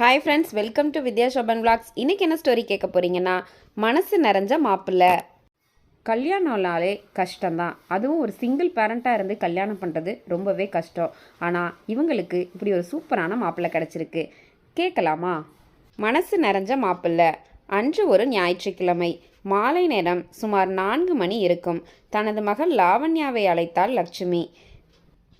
Hi friends welcome to Vidya Shoban vlogs இன்னைக்கு என்ன story கேட்க போகிறீங்கன்னா மனசு நிறைஞ்ச மாப்பிள்ளை. கல்யாணம்னாலே கஷ்டம்தான். அதுவும் ஒரு சிங்கிள் பேரண்ட்டாக இருந்து கல்யாணம் பண்ணுறது ரொம்பவே கஷ்டம். ஆனால் இவங்களுக்கு இப்படி ஒரு சூப்பரான மாப்பிள்ளை கிடச்சிருக்கு. கேட்கலாமா? மனசு நிறைஞ்ச மாப்பிள்ளை. அன்று ஒரு ஞாயிற்றுக்கிழமை. மாலை நேரம் சுமார் நான்கு மணி இருக்கும். தனது மகள் லாவண்யாவை அழைத்தாள் லட்சுமி.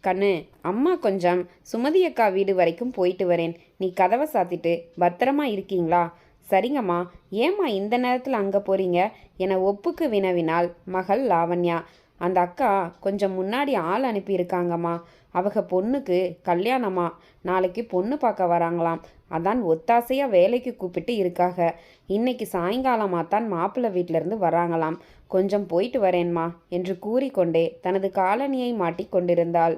கண்ணு அம்மா கொஞ்சம் சுமதி அக்கா வீடு வரைக்கும் போயிட்டு வரேன். நீ கதவை சாத்திட்டு பத்திரமா இருக்கீங்களா? சரிங்கம்மா. ஏம்மா இந்த நேரத்தில் அங்கே போறீங்க? என ஒப்புக்கு வினவினால் மகள் லாவண்யா. அந்த அக்கா கொஞ்சம் முன்னாடி ஆள் அனுப்பியிருக்காங்கம்மா. அவங்க பொண்ணுக்கு கல்யாணமா நாளைக்கு பொண்ணு பார்க்க வராங்களாம். அதான் ஒத்தாசையாக வேலைக்கு கூப்பிட்டு இருக்காக. இன்னைக்கு சாயங்காலமாக தான் மாப்பிள்ளை வீட்டிலேருந்து வராங்களாம். கொஞ்சம் போயிட்டு வரேன்மா என்று கூறிக்கொண்டே தனது காலணியை மாட்டி கொண்டிருந்தாள்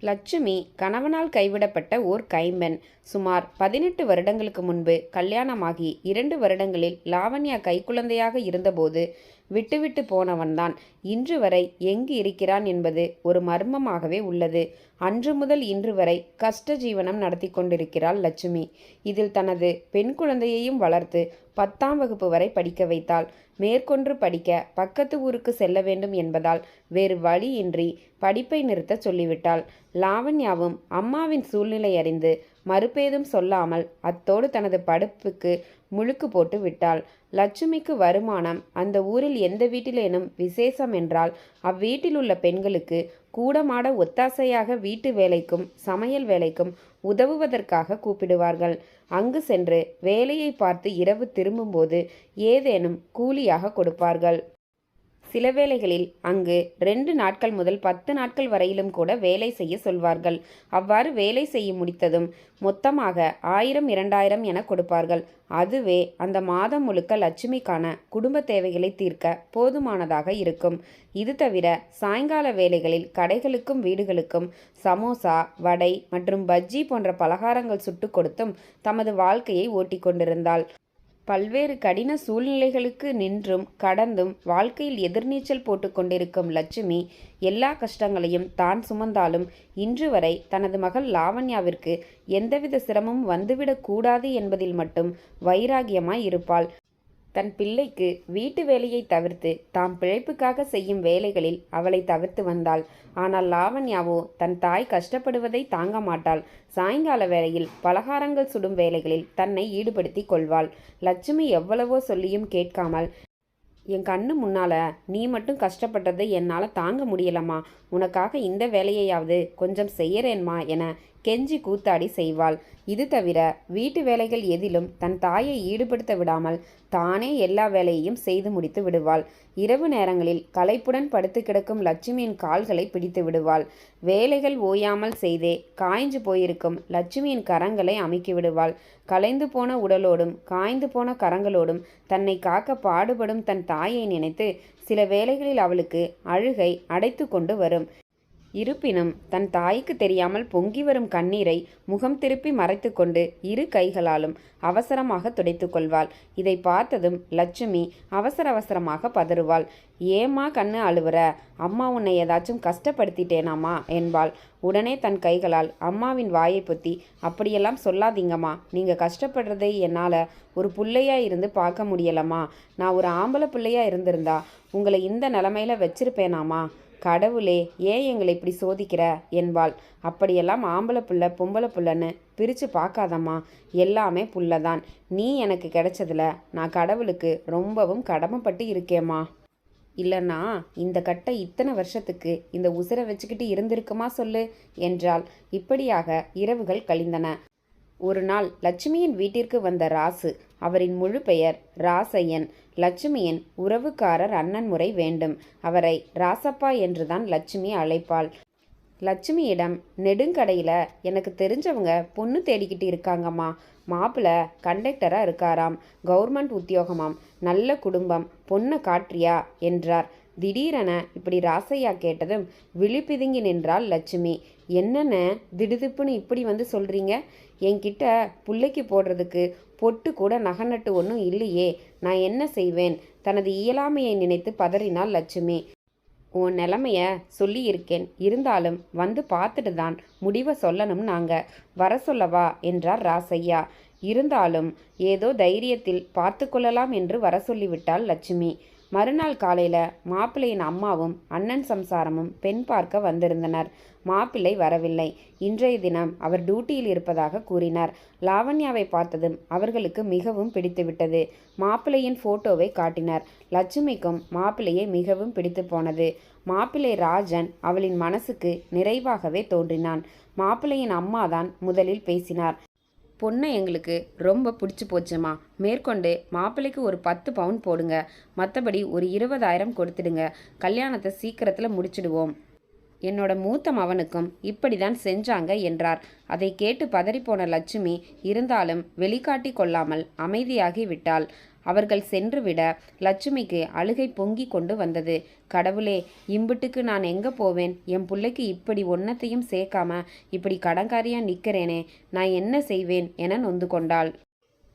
லட்சுமி கணவனால் கைவிடப்பட்ட ஓர் கைம்பெண். சுமார் பதினெட்டு வருடங்களுக்கு முன்பு கல்யாணமாகி இரண்டு வருடங்களில் லாவண்யா கைக்குழந்தையாக இருந்தபோது விட்டுவிட்டு போனவன்தான். இன்று வரை எங்கு இருக்கிறான் என்பது ஒரு மர்மமாகவே உள்ளது. அன்று முதல் இன்று வரை கஷ்ட ஜீவனம் நடத்தி கொண்டிருக்கிறாள் லட்சுமி. இதில் தனது பெண் குழந்தையையும் வளர்த்து பத்தாம் வகுப்பு வரை படிக்க வைத்தாள். மேற்கொண்டு படிக்க பக்கத்து ஊருக்கு செல்ல வேண்டும் என்பதால் வேறு வழியின்றி படிப்பை நிறுத்த சொல்லிவிட்டாள். லாவண்யாவும் அம்மாவின் சூழ்நிலை அறிந்து மறுபேதும் சொல்லாமல் அத்தோடு தனது படிப்புக்கு முழுக்கு போட்டு விட்டாள். லட்சுமிக்கு வருமானம் அந்த ஊரில் எந்த வீட்டிலேனும் விசேஷம் என்றால் அவ்வீட்டில் உள்ள பெண்களுக்கு கூடமாட ஒத்தாசையாக வீட்டு வேலைக்கும் சமையல் வேலைக்கும் உதவுவதற்காக கூப்பிடுவார்கள். அங்கு சென்று வேலையை பார்த்து இரவு திரும்பும்போது ஏதேனும் கூலியாக கொடுப்பார்கள். சில வேளைகளில் அங்கு ரெண்டு நாட்கள் முதல் பத்து நாட்கள் வரையிலும் கூட வேலை செய்ய சொல்வார்கள். அவ்வாறு வேலை செய்ய முடித்ததும் மொத்தமாக ஆயிரம் இரண்டாயிரம் என கொடுப்பார்கள். அதுவே அந்த மாதம் முழுக்க லட்சுமிக்கான குடும்ப தேவைகளை தீர்க்க போதுமானதாக இருக்கும். இது தவிர சாயங்கால வேலைகளில் கடைகளுக்கும் வீடுகளுக்கும் சமோசா வடை மற்றும் பஜ்ஜி போன்ற பலகாரங்கள் சுட்டு கொடுத்தும் தமது வாழ்க்கையை ஓட்டிக் கொண்டிருந்தாள். பல்வேறு கடின சூழ்நிலைகளுக்கு நின்றும் கடந்தும் வாழ்க்கையில் எதிர்நீச்சல் போட்டு கொண்டிருக்கும் லட்சுமி எல்லா கஷ்டங்களையும் தான் சுமந்தாலும் இன்று வரை தனது மகள் லாவண்யாவிற்கு எந்தவித சிரமமும் வந்துவிடக்கூடாது என்பதில் மட்டும் வைராகியமாய் இருப்பாள். தன் பிள்ளைக்கு வீட்டு வேலையை தவிர்த்து தாம் பிழைப்புக்காக செய்யும் வேலைகளில் அவளை தவிர்த்து வந்தாள். ஆனால் லாவண்யாவோ தன் தாய் கஷ்டப்படுவதை தாங்க மாட்டாள். சாயங்கால வேளையில் பலகாரங்கள் சுடும் வேலைகளில் தன்னை ஈடுபடுத்தி கொள்வாள். லட்சுமி எவ்வளவோ சொல்லியும் கேட்காமல் என் கண்ணு முன்னால நீ மட்டும் கஷ்டப்பட்டதை என்னால் தாங்க முடியலம்மா. உனக்காக இந்த வேலையையாவது கொஞ்சம் செய்யறேன்மா என கெஞ்சி கூத்தாடி செய்வாள். இது தவிர வீட்டு வேலைகள் எதிலும் தன் தாயை ஈடுபடுத்த விடாமல் தானே எல்லா வேலையையும் செய்து முடித்து விடுவாள். இரவு நேரங்களில் களைப்புடன் படுத்து கிடக்கும் லட்சுமியின் கால்களை பிடித்து விடுவாள். வேலைகள் ஓயாமல் செய்தே காய்ஞ்சு போயிருக்கும் லட்சுமியின் கரங்களை அமைக்கி விடுவாள். கலைந்து போன உடலோடும் காய்ந்து போன கரங்களோடும் தன்னை காக்க பாடுபடும் தன் தாயை நினைத்து சில வேளைகளில் அவளுக்கு அழுகை அடைத்து கொண்டு வரும். இருப்பினும் தன் தாய்க்கு தெரியாமல் பொங்கி வரும் கண்ணீரை முகம் திருப்பி மறைத்து கொண்டு இரு கைகளாலும் அவசரமாக துடைத்து கொள்வாள். இதை பார்த்ததும் லட்சுமி அவசர அவசரமாக பதறுவாள். ஏம்மா கண்ணு அழுவுற? அம்மா உன்னை ஏதாச்சும் கஷ்டப்படுத்திட்டேனாமா? என்பாள். உடனே தன் கைகளால் அம்மாவின் வாயை பொத்தி அப்படியெல்லாம் சொல்லாதீங்கம்மா. நீங்கள் கஷ்டப்படுறதை என்னால் ஒரு புள்ளையா இருந்து பார்க்க முடியலம்மா. நான் ஒரு ஆம்பளை பிள்ளையா இருந்திருந்தா உங்களை இந்த நிலமையில வச்சிருப்பேனாமா? கடவுளே ஏன் எங்களை இப்படி சோதிக்கிற? என்பாள். அப்படியெல்லாம் ஆம்பளை புள்ள பொம்பளை புள்ளன்னு பிரித்து பார்க்காதம்மா. எல்லாமே புள்ள தான் நீ எனக்கு கிடைச்சதில் நான் கடவுளுக்கு ரொம்பவும் கடமைப்பட்டு இருக்கேம்மா. இல்லைன்னா இந்த கட்டை இத்தனை வருஷத்துக்கு இந்த உசுரை வச்சுக்கிட்டு இருந்திருக்குமா சொல்லு என்றால் இப்படியாக இரவுகள் கழிந்தன. ஒரு நாள் லட்சுமியின் வீட்டிற்கு வந்த ராசு அவரின் முழு பெயர் ராசையன். லட்சுமியின் உறவுக்காரர் அண்ணன் முறை வேண்டும். அவரை ராசப்பா என்றுதான் லட்சுமி அழைப்பாள். லட்சுமியிடம் நெடுங்கடையில் எனக்கு தெரிஞ்சவங்க பொண்ணு தேடிக்கிட்டு இருக்காங்கம்மா. மாப்பிள்ளை கண்டக்டராக இருக்காராம். கவர்மெண்ட் உத்தியோகமாம். நல்ல குடும்பம். பொண்ணை காற்றியா என்றார். திடீரென இப்படி ராசையா கேட்டதும் விழிப்பிதுங்கி நின்றாள் லட்சுமி. என்னென்ன திடுதிப்புன்னு இப்படி வந்து சொல்கிறீங்க என்கிட்ட புள்ளைக்கு போடுறதுக்கு பொட்டு கூட நகநட்டு ஒன்றும் இல்லையே. நான் என்ன செய்வேன்? தனது இயலாமையை நினைத்து பதறினாள் லட்சுமி. உன் நிலமைய சொல்லியிருக்கேன். இருந்தாலும் வந்து பார்த்துட்டு தான் முடிவை சொல்லணும் நாங்கள் வர சொல்லவா? என்றார் ராசையா இருந்தாலும் ஏதோ தைரியத்தில் பார்த்து கொள்ளலாம் என்று வர சொல்லிவிட்டாள் லட்சுமி. மறுநாள் காலையில் மாப்பிள்ளையின் அம்மாவும் அண்ணன் சம்சாரமும் பெண் பார்க்க வந்திருந்தனர். மாப்பிள்ளை வரவில்லை. இன்றைய தினம் அவர் டியூட்டியில் இருப்பதாக கூறினார். லாவண்யாவை பார்த்ததும் அவர்களுக்கு மிகவும் பிடித்துவிட்டது. மாப்பிள்ளையின் போட்டோவை காட்டினார். லட்சுமிக்கும் மாப்பிள்ளையை மிகவும் பிடித்து போனது. மாப்பிள்ளை ராஜன் அவளின் மனசுக்கு நிறைவாகவே தோன்றினான். மாப்பிள்ளையின் அம்மாதான் முதலில் பேசினார். பொண்ணை எங்களுக்கு ரொம்ப பிடிச்சி போச்சுமா. மேற்கொண்டு மாப்பிள்ளைக்கு ஒரு பத்து பவுன் போடுங்க. மற்றபடி ஒரு இருபதாயிரம் கொடுத்துடுங்க. கல்யாணத்தை சீக்கிரத்தில் முடிச்சிடுவோம். என்னோட மூத்த மவனுக்கும் இப்படிதான் செஞ்சாங்க என்றார். அதை கேட்டு பதறிப்போன லட்சுமி இருந்தாலும் வெளிக்காட்டி கொள்ளாமல் அமைதியாகி விட்டாள். அவர்கள் சென்றுவிட லட்சுமிக்கு அழுகை பொங்கி கொண்டு வந்தது. கடவுளே இம்புட்டுக்கு நான் எங்கே போவேன்? என் பிள்ளைக்கு இப்படி ஒன்னத்தையும் சேர்க்காம இப்படி கடங்காரியா நிற்கிறேனே நான் என்ன செய்வேன்? என நொந்து கொண்டாள்.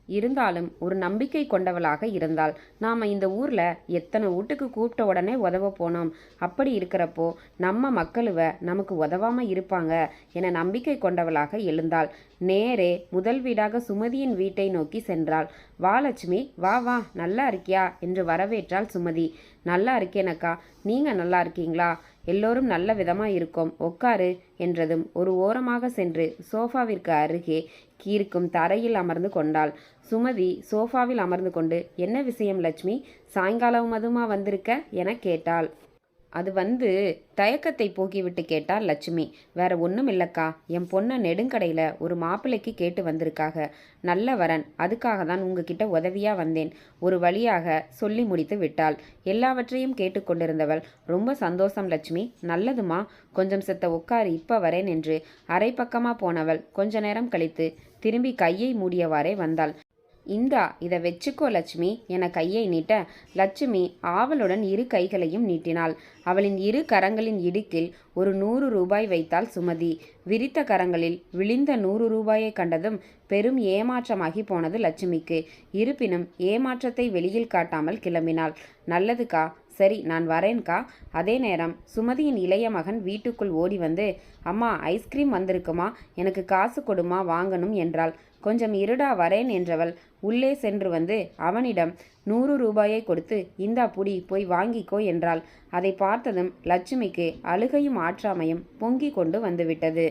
இருந்தாலும் ஒரு நம்பிக்கை கொண்டவளாக இருந்தாள் நாம் இந்த ஊரில் எத்தனை வீட்டுக்கு கூப்பிட்ட உடனே உதவ போனோம். அப்படி இருக்கிறப்போ நம்ம மக்களுவ நமக்கு உதவாமல் இருப்பாங்க என நம்பிக்கை கொண்டவளாக எழுந்தாள். நேரே முதல் வீடாக சுமதியின் வீட்டை நோக்கி சென்றாள். வா லட்சுமி வா வா நல்லா இருக்கியா? என்று வரவேற்றாள் சுமதி. நல்லா இருக்கேனக்கா நீங்கள் நல்லா இருக்கீங்களா? எல்லோரும் நல்ல விதமாக இருக்கோம். உட்காரு என்றதும் ஒரு ஓரமாக சென்று சோஃபாவிற்கு அருகே கீர்க்கும் தரையில் அமர்ந்து கொண்டாள். சுமதி சோஃபாவில் அமர்ந்து கொண்டு என்ன விஷயம் லட்சுமி? சாயங்காலம் மதுமா வந்திருக்க? என கேட்டாள். அது வந்து தயக்கத்தை போக்கிவிட்டு கேட்டால் லட்சுமி. வேற ஒன்றும் இல்லைக்கா என் பொண்ணை நெடுங்கடையில் ஒரு மாப்பிள்ளைக்கு கேட்டு வந்திருக்காக. நல்ல வரன் அதுக்காக தான் உங்ககிட்ட உதவியாக வந்தேன். ஒரு வழியாக சொல்லி முடித்து விட்டாள். எல்லாவற்றையும் கேட்டுக்கொண்டிருந்தவள் ரொம்ப சந்தோஷம் லட்சுமி. நல்லதுமா கொஞ்சம் செத்த உட்காரு இப்போ வரேன் என்று அரை பக்கமாக போனவள் கொஞ்ச நேரம் கழித்து திரும்பி கையை மூடியவாறே வந்தாள். இந்தா இதை வச்சுக்கோ லட்சுமி. என கையை நீட்ட லட்சுமி ஆவலுடன் இரு கைகளையும் நீட்டினாள். அவளின் இரு கரங்களின் இடுக்கில் ஒரு நூறு ரூபாய் வைத்தாள் சுமதி. விரித்த கரங்களில் விழிந்த நூறு ரூபாயை கண்டதும் பெரும் ஏமாற்றமாகி போனது லட்சுமிக்கு. இருப்பினும் ஏமாற்றத்தை வெளியில் காட்டாமல் கிளம்பினாள். நல்லதுக்கா? சரி நான் வரேன்க்கா அதே நேரம் சுமதியின் இளைய மகன் வீட்டுக்குள் ஓடி வந்து அம்மா ஐஸ்கிரீம் வந்திருக்குமா? எனக்கு காசு கொடுமா வாங்கணும் என்றாள். கொஞ்சம் இருடா வரேன் என்றவள் உள்ளே சென்று வந்து அவனிடம் நூறு ரூபாயை கொடுத்து இந்தா புடி போய் வாங்கிக்கோ என்றாள். அதை பார்த்ததும் லட்சுமிக்கு அழுகையும் ஆற்றாமையும் பொங்கிக் கொண்டு வந்துவிட்டது.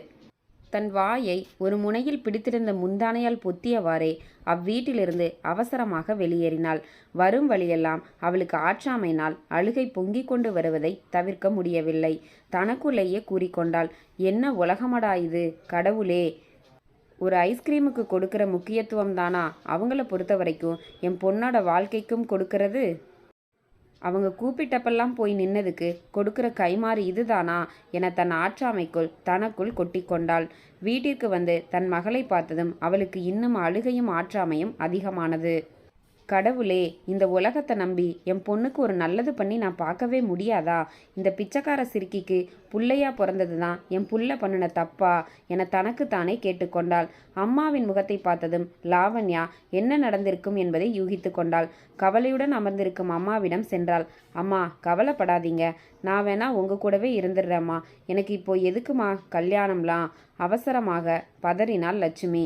தன் வாயை ஒரு முனையில் பிடித்திருந்த முந்தானையால் பொத்தியவாறே அவ்வீட்டிலிருந்து அவசரமாக வெளியேறினாள். வரும் வழியெல்லாம் அவளுக்கு ஆற்றாமையினால் அழுகை பொங்கிக் கொண்டு வருவதை தவிர்க்க முடியவில்லை. தனக்குள்ளேயே கூறிக்கொண்டாள் என்ன உலகமடா இது கடவுளே! ஒரு ஐஸ்கிரீமுக்கு கொடுக்கிற முக்கியத்துவம் தானா? அவங்கள பொறுத்த வரைக்கும் என் பொண்ணோட வாழ்க்கைக்கும் கொடுக்கறது? அவங்க கூப்பிட்டப்பெல்லாம் போய் நின்னதுக்கு கொடுக்கிற கைமாறு இதுதானா? என தன் ஆற்றாமைக்குள் தனக்குள் கொட்டிக்கொண்டாள் வீட்டிற்கு வந்து தன் மகளை பார்த்ததும் அவளுக்கு இன்னும் அழுகையும் ஆற்றாமையும் அதிகமானது. கடவுளே இந்த உலகத்தை நம்பி என் பொண்ணுக்கு ஒரு நல்லது பண்ணி நான் பார்க்கவே முடியாதா? இந்த பிச்சைக்கார சிறுக்கிக்கு புள்ளையா பிறந்தது தான் என் புள்ள பண்ணின தப்பா? என தனக்குத்தானே கேட்டுக்கொண்டாள் அம்மாவின் முகத்தை பார்த்ததும் லாவண்யா என்ன நடந்திருக்கும் என்பதை யூகித்து கொண்டாள். கவலையுடன் அமர்ந்திருக்கும் அம்மாவிடம் சென்றாள். அம்மா கவலைப்படாதீங்க. நான் வேணா உங்க கூடவே இருந்துடுறேம்மா. எனக்கு இப்போ எதுக்குமா கல்யாணம்லாம்? அவசரமாக பதறினாள் லட்சுமி.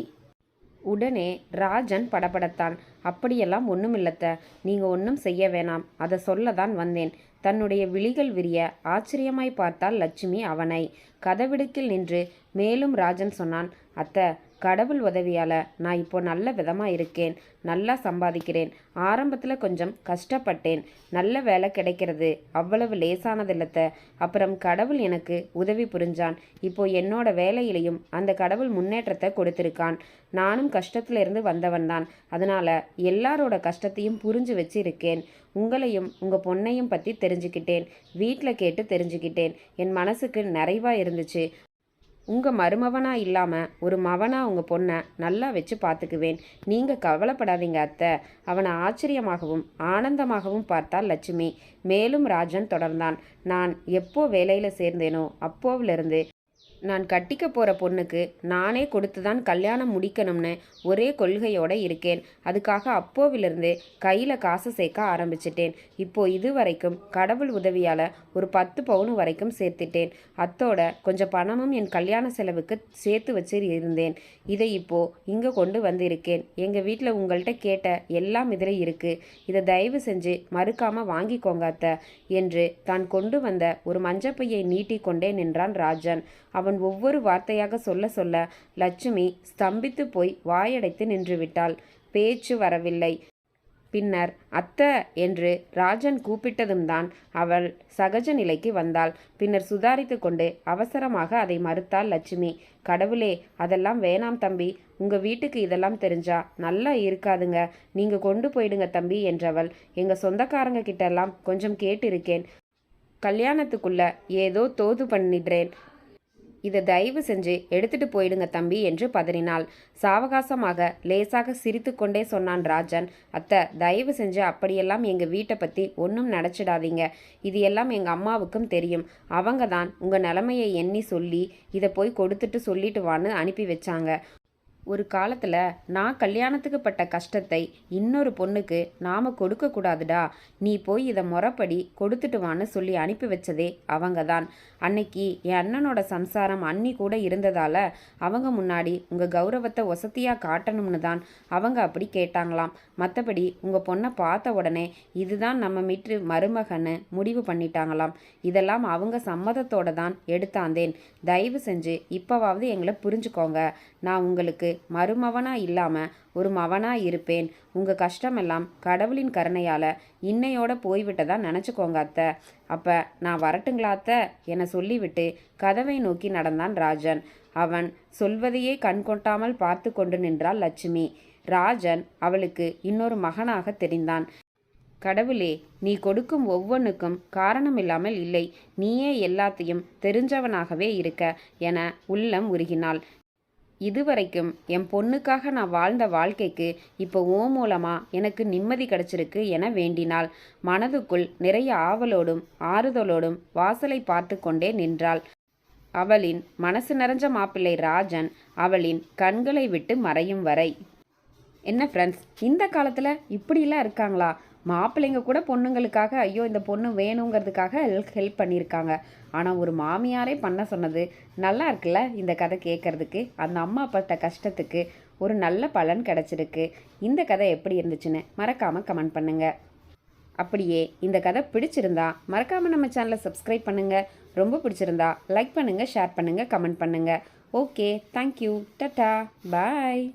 உடனே ராஜன் படபடத்தான். அப்படியெல்லாம் ஒன்றுமில்லத்த நீங்கள் ஒன்றும் செய்ய வேணாம். அதை சொல்ல தான் வந்தேன். தன்னுடைய விழிகள் விரிய ஆச்சரியமாய் பார்த்தாள் லட்சுமி அவனை. கதவிடுக்கில் நின்று மேலும் ராஜன் சொன்னான் அத்தை கடவுள் உதவியால் நான் இப்போ நல்ல விதமாக இருக்கேன் நல்லா சம்பாதிக்கிறேன் ஆரம்பத்தில் கொஞ்சம் கஷ்டப்பட்டேன் நல்ல வேலை கிடைக்கிறது அவ்வளவு லேசானதில்லத்த அப்புறம் கடவுள் எனக்கு உதவி புரிஞ்சான். இப்போ என்னோட வேலையிலையும் அந்த கடவுள் முன்னேற்றத்தை கொடுத்திருக்கான். நானும் கஷ்டத்திலிருந்து வந்தவன்தான் அதனால் எல்லாரோட கஷ்டத்தையும் புரிஞ்சு வச்சிருக்கேன். உங்களையும் உங்கள் பொண்ணையும் பற்றி தெரிஞ்சுக்கிட்டேன். வீட்டில் கேட்டு தெரிஞ்சுக்கிட்டேன். என் மனசுக்கு நிறைவாக இருந்துச்சு. உங்கள் மருமவனா இல்லாமல் ஒரு மவனா உங்கள் பொண்ணை நல்லா வச்சு பார்த்துக்குவேன் நீங்கள் கவலைப்படாதீங்க அத்தை. அவனை ஆச்சரியமாகவும் ஆனந்தமாகவும் பார்த்தாள் லட்சுமி. மேலும் ராஜன் தொடர்ந்தான். நான் எப்போ வேலையில் சேர்ந்தேனோ அப்போவிலிருந்து நான் கட்டிக்க போகிற பொண்ணுக்கு நானே கொடுத்து தான் கல்யாணம் முடிக்கணும்னு ஒரே கொள்கையோடு இருக்கேன். அதுக்காக அப்போவிலிருந்து கையில் காசு சேர்க்க ஆரம்பிச்சிட்டேன். இப்போ இது வரைக்கும் கடவுள் உதவியால் ஒரு பத்து பவுன் வரைக்கும் சேர்த்துட்டேன். அத்தோட கொஞ்சம் பணமும் என் கல்யாண செலவுக்கு சேர்த்து வச்சு இருந்தேன் இதை இப்போ இங்கே கொண்டு வந்து இருக்கேன் எங்கள் வீட்டில் உங்கள்கிட்ட கேட்ட எல்லாம் இதில் இருக்குது இதை தயவு செஞ்சு மறுக்காமல் வாங்கிக்கோங்க அத்தை என்று தான் கொண்டு வந்த ஒரு மஞ்சப்பையை நீட்டிக்கொண்டே நின்றான் ராஜன். அவன் ஒவ்வொரு வார்த்தையாக சொல்ல சொல்ல லட்சுமி ஸ்தம்பித்து போய் வாயடைத்து நின்றுவிட்டாள். பேச்சு வரவில்லை. பின்னர் அத்த என்று ராஜன் கூப்பிட்டதும் தான் அவள் சகஜ நிலைக்கு வந்தாள். பின்னர் சுதாரித்து கொண்டு அவசரமாக அதை மறுத்தாள் லட்சுமி. கடவுளே அதெல்லாம் வேணாம் தம்பி. உங்க வீட்டுக்கு இதெல்லாம் தெரிஞ்சா நல்லா இருக்காதுங்க. நீங்க கொண்டு போயிடுங்க தம்பி என்றவள். எங்க சொந்தக்காரங்க கிட்டெல்லாம் கொஞ்சம் கேட்டிருக்கேன். கல்யாணத்துக்குள்ள ஏதோ தோது பண்ணிடுறேன். இதை தயவு செஞ்சு எடுத்துட்டு போயிடுங்க தம்பி என்று பதறினாள். சாவகாசமாக லேசாக சிரித்து கொண்டே சொன்னான் ராஜன். அத்தை தயவு செஞ்சு அப்படியெல்லாம் எங்கள் வீட்டை பற்றி ஒன்றும் நினச்சிடாதீங்க. இது எல்லாம் எங்கள் அம்மாவுக்கும் தெரியும். அவங்க தான் உங்கள் நிலமையை எண்ணி சொல்லி இதை போய் கொடுத்துட்டு சொல்லிட்டு வான்னு அனுப்பி வச்சாங்க. ஒரு காலத்தில் நான் கல்யாணத்துக்கு பட்ட கஷ்டத்தை இன்னொரு பொண்ணுக்கு நாம் கொடுக்கக்கூடாதுடா நீ போய் இதை முறப்படி கொடுத்துட்டு வான்னு சொல்லி அனுப்பி வச்சதே அவங்க தான் அன்னைக்கு என் அண்ணனோட சம்சாரம் அன்னி கூட இருந்ததால் அவங்க முன்னாடி உங்கள் கௌரவத்தை ஒசத்தியாக காட்டணும்னு தான் அவங்க அப்படி கேட்டாங்களாம். மற்றபடி உங்கள் பொண்ணை பார்த்த உடனே இதுதான் நம்ம மீட்டு மருமகன்னு முடிவு பண்ணிட்டாங்களாம். இதெல்லாம் அவங்க சம்மதத்தோட தான் எடுத்தாந்தேன். தயவு செஞ்சு இப்போவாவது எங்களை புரிஞ்சுக்கோங்க. நான் உங்களுக்கு மருமவனா இல்லாம ஒரு மவனா இருப்பேன். உங்க கஷ்டமெல்லாம் கடவுளின் கருணையால இன்னையோட போய்விட்டதா நினச்சிக்கோங்க அத்தை. அப்ப நான் வரட்டுங்களா அத்தை? என சொல்லிவிட்டு கதவை நோக்கி நடந்தான் ராஜன். அவன் சொல்வதையே கண் கொட்டாமல் பார்த்து கொண்டு நின்றாள் லட்சுமி. ராஜன் அவளுக்கு இன்னொரு மகனாக தெரிந்தான். கடவுளே நீ கொடுக்கும் ஒவ்வொன்றுக்கும் காரணமில்லாமல் இல்லை. நீயே எல்லாத்தையும் தெரிஞ்சவனாகவே இருக்க என உள்ளம் உருகினாள். இதுவரைக்கும் என் பொண்ணுக்காக நான் வாழ்ந்த வாழ்க்கைக்கு இப்போ ஓ மூலமா எனக்கு நிம்மதி கிடைச்சிருக்கு என வேண்டினாள். மனதுக்குள் நிறைய ஆவலோடும் ஆறுதலோடும் வாசலை பார்த்து கொண்டே நின்றாள். அவளின் மனசு நிறைஞ்ச மாப்பிள்ளை ராஜன் அவளின் கண்களை விட்டு மறையும் வரை. என்ன ஃப்ரெண்ட்ஸ் இந்த காலத்தில் இப்படிலாம் இருக்காங்களா? மாப்பிள்ளைங்க கூட பொண்ணுங்களுக்காக ஐயோ இந்த பொண்ணு வேணுங்கிறதுக்காக ஹெல்ப் ஹெல்ப் பண்ணியிருக்காங்க. ஆனால் ஒரு மாமியாரே பண்ண சொன்னது நல்லா இருக்குல்ல இந்த கதை கேட்குறதுக்கு? அந்த அம்மா பட்ட கஷ்டத்துக்கு ஒரு நல்ல பலன் கிடச்சிருக்கு. இந்த கதை எப்படி இருந்துச்சுன்னு மறக்காமல் கமெண்ட் பண்ணுங்கள் அப்படியே இந்த கதை பிடிச்சிருந்தா மறக்காமல் நம்ம சேனலை சப்ஸ்கிரைப் பண்ணுங்கள் ரொம்ப பிடிச்சிருந்தா லைக் பண்ணுங்கள் ஷேர் பண்ணுங்கள் கமெண்ட் பண்ணுங்கள் ஓகே தேங்க்யூ டட்டா பாய்